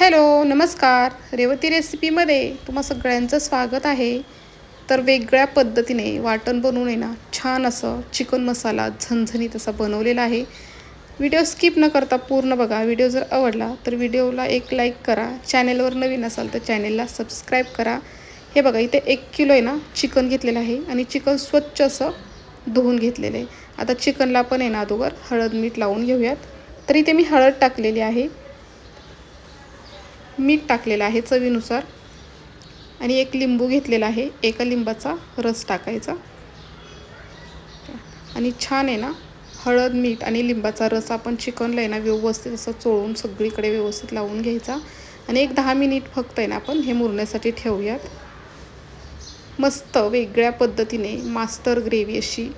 Hello नमस्कार. रेवती रेसिपीमध्ये तुम्हा सगळ्यांचं स्वागत आहे. तर वेगळ्या पद्धतीने वाटण बनवून आहे ना छान असं चिकन मसाला झणझणीत असा बनवलेला आहे. व्हिडिओ स्किप न करता पूर्ण बघा. व्हिडिओ जर आवडला तर व्हिडिओला एक लाईक करा. चॅनेलवर नवीन असाल तर चॅनेलला सबस्क्राईब करा. हे बघा इथे एक किलो आहे ना चिकन घेतलेलं आहे आणि चिकन स्वच्छ असं धुवून घेतलेलं आहे. आता चिकनला पण आहे ना अगोदर हळद मीठ लावून घेऊयात. तर इथे मी हळद टाकलेली आहे. मीठ टाकलेलं आहे चवीनुसार. आणि एक लिंबू घेतलेला आहे एका लिंबाचा रस टाकायचा. आणि छान आहे ना हळद मीठ आणि लिंबाचा रस आपण चिकनला आहे ना व्यवस्थित असं चोळून सगळीकडे व्यवस्थित लावून घ्यायचा. आणि एक दहा मिनिट फक्त आहे ना आपण हे मुरण्यासाठी ठेवूयात. मस्त वेगळ्या पद्धतीने मास्टर ग्रेव्ही अशी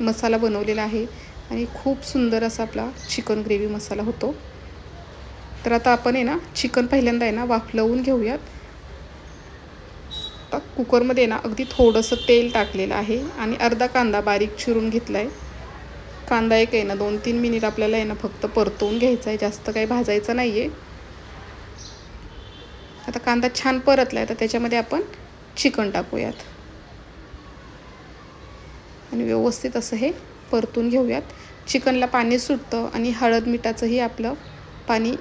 मसाला बनवलेला आहे. आणि खूप सुंदर असा आपला चिकन ग्रेव्ही मसाला होतो. तर आता आपण आहे ना चिकन पहिल्यांदा आहे ना वाफलवून घेऊयात. आता कुकरमध्ये ना अगदी थोडंसं तेल टाकलेलं आहे आणि अर्धा कांदा बारीक चिरून घेतला आहे कांदा एक आहे ना दोन तीन मिनिट आपल्याला आहे ना फक्त परतवून घ्यायचा आहे जास्त काही भाजायचं नाही आहे आता कांदा छान परतला आहे तर त्याच्यामध्ये आपण चिकन टाकूयात. आणि व्यवस्थित असं हे परतून घेऊयात. चिकनला पाणी सुटतं आणि हळद मिठाचंही आपलं पाणी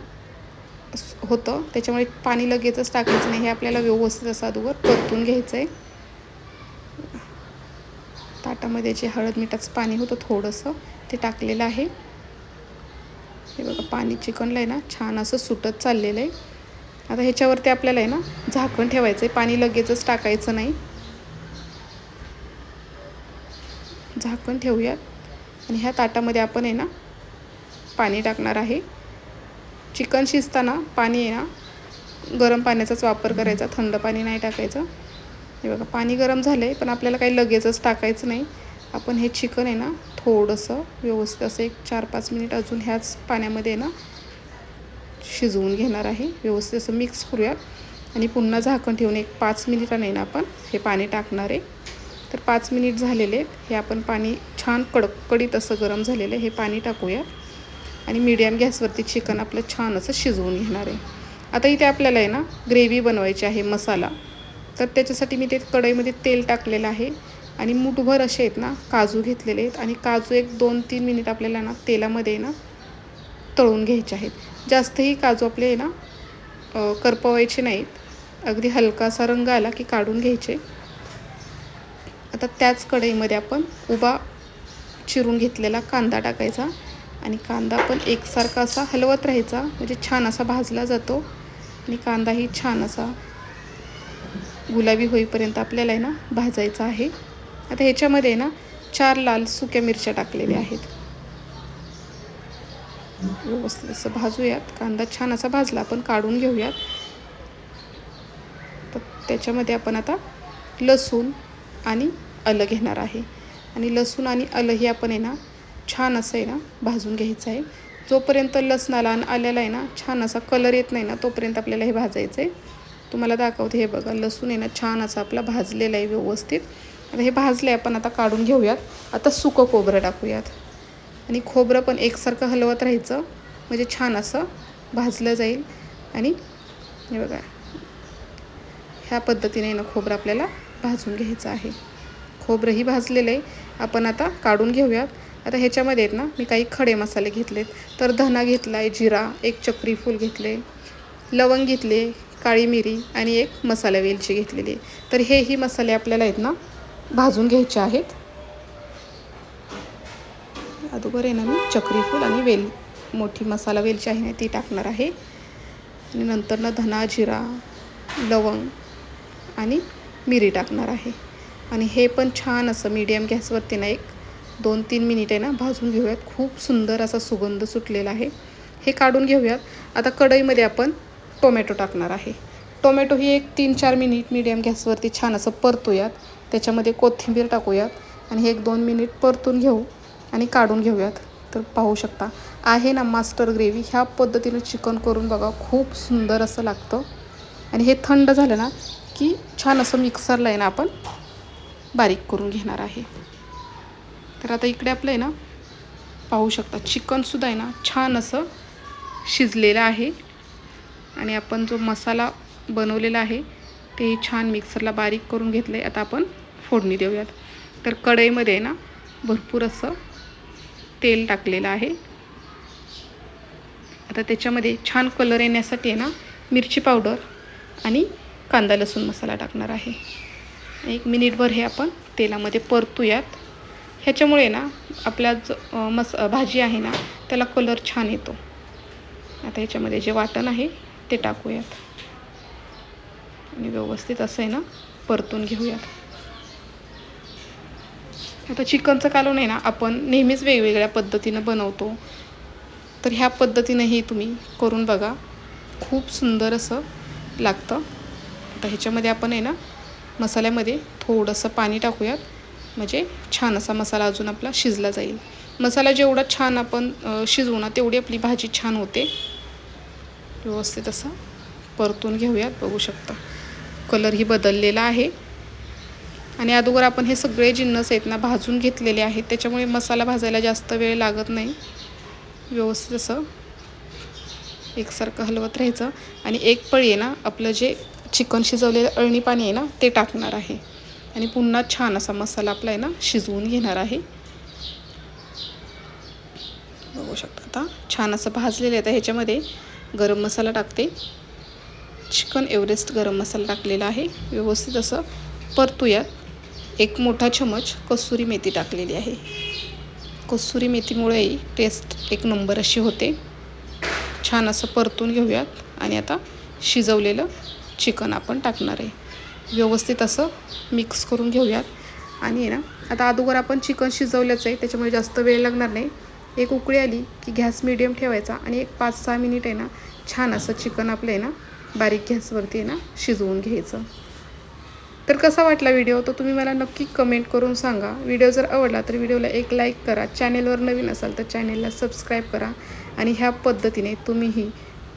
होतं. त्याच्यामुळे पाणी लगेचच टाकायचं नाही. हे आपल्याला व्यवस्थित असं अगोदर परतून घ्यायचं आहे ताटामध्ये जे हळद मिठाचं पाणी होतं थोडंसं ते टाकलेलं आहे. हे बघा पाणी चिकनला आहे ना छान असं सुटत चाललेलं आहे आता ह्याच्यावरती आपल्याला आहे ना झाकण ठेवायचं आहे पाणी लगेचच टाकायचं नाही. झाकण ठेवूयात. आणि ह्या ताटामध्ये आपण आहे ना पाणी टाकणार आहे. चिकन शिजताना पाणी आहे ना गरम पाण्याचाच वापर करायचा थंड पाणी नाही टाकायचं. हे बघा पाणी गरम झालं आहे पण आपल्याला काही लगेचच टाकायचं नाही. आपण हे चिकन आहे ना थोडंसं व्यवस्थित असं एक चार पाच मिनिट अजून ह्याच पाण्यामध्ये ना शिजवून घेणार आहे. व्यवस्थित असं मिक्स करूयात. आणि पुन्हा झाकण ठेवून एक पाच मिनिटाने ना आपण हे पाणी टाकणार आहे. तर पाच मिनिट झालेले हे आपण पाणी छान कडकडीत असं गरम झालेलं आहे. हे पाणी टाकूया आणि मीडियम गॅसवरती चिकन आपलं छान असं शिजवून घेणार आहे. आता इथे आपल्याला आहे ना ग्रेव्ही बनवायची आहे मसाला. तर त्याच्यासाठी मी ते कढईमध्ये तेल टाकलेलं आहे आणि मुठभर असे आहेत ना काजू घेतलेले आहेत आणि काजू एक दोन तीन मिनिट आपल्याला ना तेलामध्ये ना तळून घ्यायचे आहेत. जास्तही काजू आपले ना करपवायचे नाहीत. अगदी हलकासा रंग आला की काढून घ्यायचे. आता त्याच कढईमध्ये आपण उभा चिरून घेतलेला कांदा टाकायचा. आणि कांदा पण एकसारखा असा हलवत राहायचा. म्हणजे छान असा भाजला जातो. आणि कांदाही छान असा गुलाबी होईपर्यंत आपल्याला आहे ना भाजायचा आहे. आता ह्याच्यामध्ये ना चार लाल सुक्या मिरच्या टाकलेल्या आहेत. व्यवस्थित असं भाजूयात. कांदा छान असा भाजला आपण काढून घेऊयात. तर त्याच्यामध्ये आपण आता लसूण आणि आलं घेणार आहे. आणि लसूण आणि आलं ही आपण आहे ना छान असं आहे ना भाजून घ्यायचं आहे. जोपर्यंत लसणाला आणि आहे ना छान असा कलर येत नाही ना तोपर्यंत आपल्याला हे भाजायचं आहे तुम्हाला दाखवते हे बघा लसूण आहे ना छान असा आपला भाजलेला आहे व्यवस्थित. आता हे आहे आपण आता काढून घेऊयात. आता सुकं खोबरं टाकूयात. आणि खोबरं पण एकसारखं हलवत राहायचं. म्हणजे छान असं भाजलं जाईल. आणि हे बघा ह्या पद्धतीने ना खोबरं आपल्याला भाजून घ्यायचं आहे. खोबरंही भाजलेलं आहे. आपण आता काढून घेऊयात. आता ह्याच्यामध्ये आहेत ना मी काही खडे मसाले घेतलेत. तर धना घेतला आहे जिरा एक चक्री फूल घेतले लवंग घेतले काळी मिरी आणि एक मसाला वेलची घेतलेली आहे. तर हेही मसाले आपल्याला आहेत ना भाजून घ्यायचे आहेत. अगोदर आहे ना मी चक्री फूल आणि वेल मोठी मसाला वेलची आहे ना ती टाकणार आहे. आणि नंतर ना धना जिरा लवंग आणि मिरी टाकणार आहे. आणि हे पण छान असं मीडियम गॅसवरती ना एक दोन तीन मिनिट आहे ना भाजून घेऊयात. खूप सुंदर असा सुगंध सुटलेला आहे. हे काढून घेऊयात. आता कढईमध्ये आपण टोमॅटो टाकणार आहे. टोमॅटो ही एक तीन चार मिनिट मीडियम गॅसवरती छान असं परतूयात. त्याच्यामध्ये कोथिंबीर टाकूयात आणि हे एक दोन मिनिट परतून घेऊ आणि काढून घेऊयात. तर पाहू शकता आहे ना मास्टर ग्रेव्ही ह्या पद्धतीनं चिकन करून बघा खूप सुंदर असं लागतं. आणि हे थंड झालं ना की छान असं मिक्सरला आहे ना आपण बारीक करून घेणार आहे. तर आता इकडे आपलं आहे ना पाहू शकता चिकनसुद्धा आहे ना छान असं शिजलेलं आहे. आणि आपण जो मसाला बनवलेला आहे ते छान मिक्सरला बारीक करून घेतलं आहे आता आपण फोडणी देऊयात. तर कढईमध्ये आहे ना भरपूर असं तेल टाकलेलं आहे. आता त्याच्यामध्ये छान कलर येण्यासाठी आहे ना मिरची पावडर आणि कांदा लसूण मसाला टाकणार आहे. एक मिनिटभर हे आपण तेलामध्ये परतूयात. ह्याच्यामुळे ना आपल्या ज मस भाजी आहे ना त्याला कलर छान येतो. आता ह्याच्यामध्ये जे वाटण आहे ते टाकूयात. आणि व्यवस्थित असं आहे ना परतून घेऊयात. आता चिकनचं कालवण आहे ना आपण नेहमीच वेगवेगळ्या पद्धतीनं बनवतो. तर ह्या पद्धतीनंही तुम्ही करून बघा. खूप सुंदर असं लागतं. आता ह्याच्यामध्ये आपण आहे ना मसाल्यामध्ये थोडंसं पाणी टाकूयात. म्हणजे छान असा मसाला अजून आपला शिजला जाईल. मसाला जेवढा छान आपण शिजवू ना तेवढी आपली भाजी छान होते. व्यवस्थित असं परतून घेऊयात बघू शकता. कलरही बदललेला आहे. आणि अगोदर आपण हे सगळे जिन्नस आहेत ना भाजून घेतलेले आहेत. त्याच्यामुळे मसाला भाजायला जास्त वेळ लागत नाही. व्यवस्थित असं एकसारखं हलवत राहायचं. आणि एक पळी आहे ना आपलं जे चिकन शिजवलेलं अळणी पाणी आहे ना ते टाकणार आहे. आणि पुन्हा छान असा मसाला आपला आहे ना शिजवून घेणार आहे. बघू शकता आता. छान असं भाजलेलं आहे. आता ह्याच्यामध्ये गरम मसाला टाकते. चिकन एव्हरेस्ट गरम मसाला टाकलेला आहे. व्यवस्थित असं परतूयात एक मोठा चमच कसुरी मेथी टाकलेली आहे. कसुरी मेथीमुळेही टेस्ट एक नंबर अशी होते. छान असं परतून घेऊयात. आणि आता शिजवलेलं चिकन आपण टाकणार आहे. व्यवस्थित असं मिक्स करून घेऊयात. आणि आहे ना आता अगोदर आपण चिकन शिजवल्याचं आहे त्याच्यामुळे जास्त वेळ लागणार नाही. एक उकळी आली की गॅस मिडियम ठेवायचा आणि एक पाच सहा मिनिट आहे ना छान असं चिकन आपलं आहे ना बारीक गॅसवरती आहे ना शिजवून घ्यायचं. तर कसा वाटला व्हिडिओ तो तुम्ही मला नक्की कमेंट करून सांगा. व्हिडिओ जर आवडला तर व्हिडिओला एक लाईक करा. चॅनेलवर नवीन असाल तर चॅनेलला सबस्क्राईब करा. आणि ह्या पद्धतीने तुम्हीही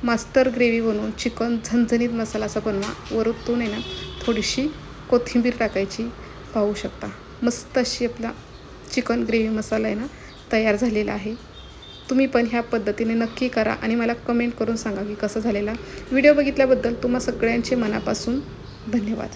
मास्टर ग्रेव्ही बनवून चिकन झणझणीत मसाला असा बनवा. वरतून आहे ना थोडीशी कोथिंबीर टाकायची पाहू शकता. मस्त अशी आपला चिकन ग्रेव्ही मसाला आहे ना तयार झालेला आहे. तुम्ही पण ह्या पद्धतीने नक्की करा आणि मला कमेंट करून सांगा की कसं झालेला. व्हिडिओ बघितल्याबद्दल तुम्हा सगळ्यांचे मनापासून धन्यवाद.